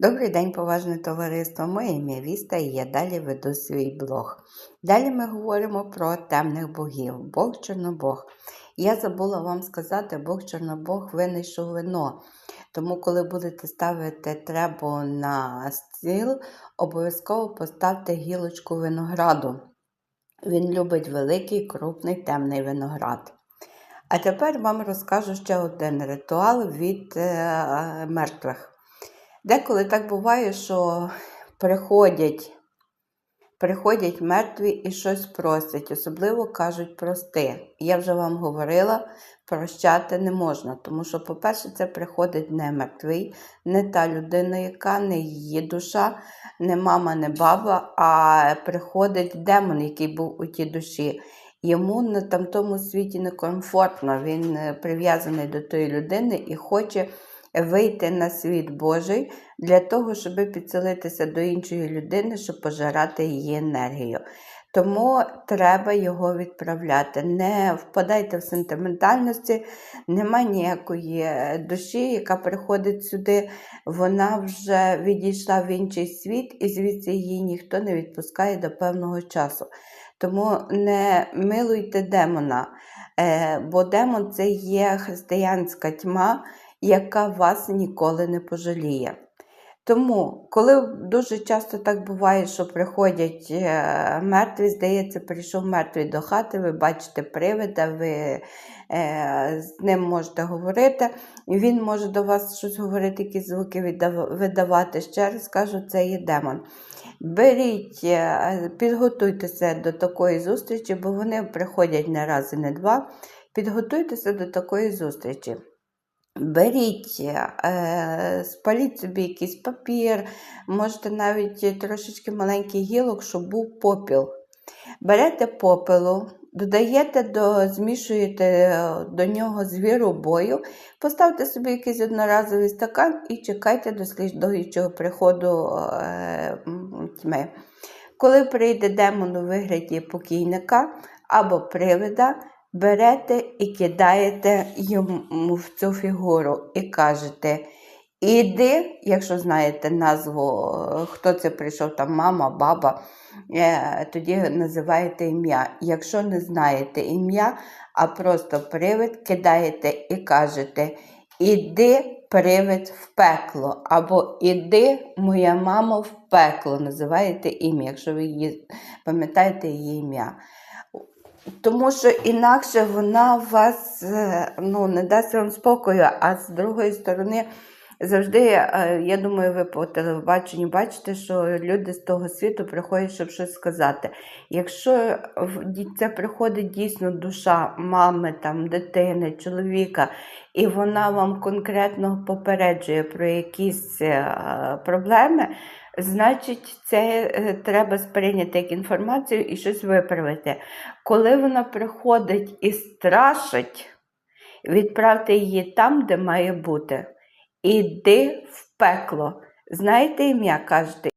Добрий день, поважне товариство. Моє ім'я Віста і я далі веду свій блог. Далі ми говоримо про темних богів, Бог Чорнобог. Я забула вам сказати, Бог Чорнобог винайшов вино. Тому, коли будете ставити требу на стіл, обов'язково поставте гілочку винограду. Він любить великий, крупний, темний виноград. А тепер вам розкажу ще один ритуал від е, мертвих. Деколи так буває, що приходять, приходять мертві і щось просять, особливо кажуть прости. Я вже вам говорила, прощати не можна, тому що, по-перше, це приходить не мертвий, не та людина, яка не її душа, не мама, не баба, а приходить демон, який був у тій душі. Йому на там тому світі некомфортно, він е, прив'язаний до тої людини і хоче вийти на світ Божий для того, щоб підселитися до іншої людини, щоб пожирати її енергію. Тому треба його відправляти. Не впадайте в сентиментальності, нема ніякої е, душі, яка приходить сюди, вона вже відійшла в інший світ, і звідси її ніхто не відпускає до певного часу. Тому не милуйте демона, е, бо демон це є християнська тьма, яка вас ніколи не пожаліє. Тому, коли дуже часто так буває, що приходять е, мертві, здається, прийшов мертвий до хати, ви бачите привида, ви е, з ним можете говорити, він може до вас щось говорити, якісь звуки видавати. Ще раз кажу, це є демон. Беріть, е, підготуйтеся до такої зустрічі, бо вони приходять не раз і не два. Підготуйтеся до такої зустрічі. Беріть, е, спаліть собі якийсь папір, можете навіть трошечки маленький гілок, щоб був попіл. Берете попелу, додаєте до, змішуєте е, до нього звіробою, поставте собі якийсь одноразовий стакан і чекайте до слідуючого приходу е, тьми. Коли прийде демон у вигляді покійника або привида, берете і кидаєте йому в цю фігуру і кажете. Іди, якщо знаєте назву, хто це прийшов, там мама, баба, е, тоді називаєте ім'я. Якщо не знаєте ім'я, а просто привид, кидаєте і кажете: Іди, привид в пекло, або Іди, моя мама, в пекло. Називаєте ім'я, якщо ви її пам'ятаєте її ім'я. Тому що інакше вона вас е, ну, не дасть вам спокою, а з другої сторони, завжди, е, я думаю, ви по телебаченню бачите, що люди з того світу приходять, щоб щось сказати. Якщо це приходить дійсно душа мами, там, дитини, чоловіка, і вона вам конкретно попереджує про якісь е, проблеми, значить, це е, треба сприйняти як інформацію і щось виправити. Коли вона приходить і страшить, відправте її там, де має бути. Іди в пекло. Знаєте ім'я, кажете,